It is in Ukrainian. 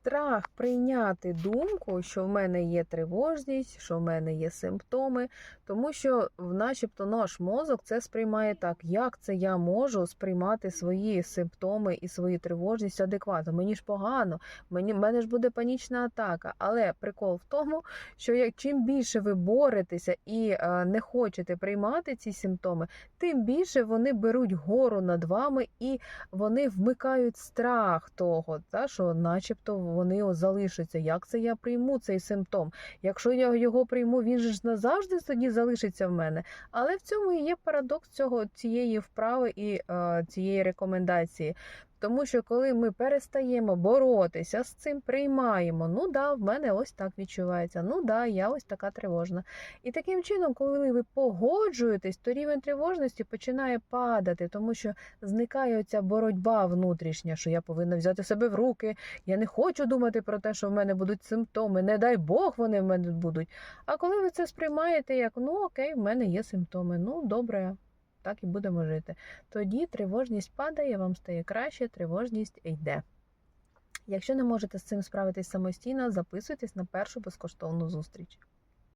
страх прийняти думку, що в мене є тривожність, що в мене є симптоми, тому що, начебто, наш мозок це сприймає так, як це я можу сприймати свої симптоми і свою тривожність адекватно. Мені ж погано, мені мене ж буде панічна атака. Але прикол в тому, що як чим більше ви боретеся і е, не хочете приймати ці симптоми, тим більше вони беруть гору над вами і вони вмикають страх того, та, що начебто вони залишаться. Як це я прийму цей симптом? Якщо я його прийму, він ж назавжди тоді залишиться в мене. Але в цьому і є парадокс цього цієї вправи і е, цієї рекомендації. Тому що коли ми перестаємо боротися з цим, приймаємо, ну да, в мене ось так відчувається, ну да, я ось така тривожна. І таким чином, коли ви погоджуєтесь, то рівень тривожності починає падати, тому що зникає оця боротьба внутрішня, що я повинна взяти себе в руки, я не хочу думати про те, що в мене будуть симптоми, не дай Бог вони в мене будуть. А коли ви це сприймаєте як ну окей, в мене є симптоми, ну добре, так і будемо жити. Тоді тривожність падає, вам стає краще, тривожність йде. Якщо не можете з цим справитись самостійно, записуйтесь на першу безкоштовну зустріч.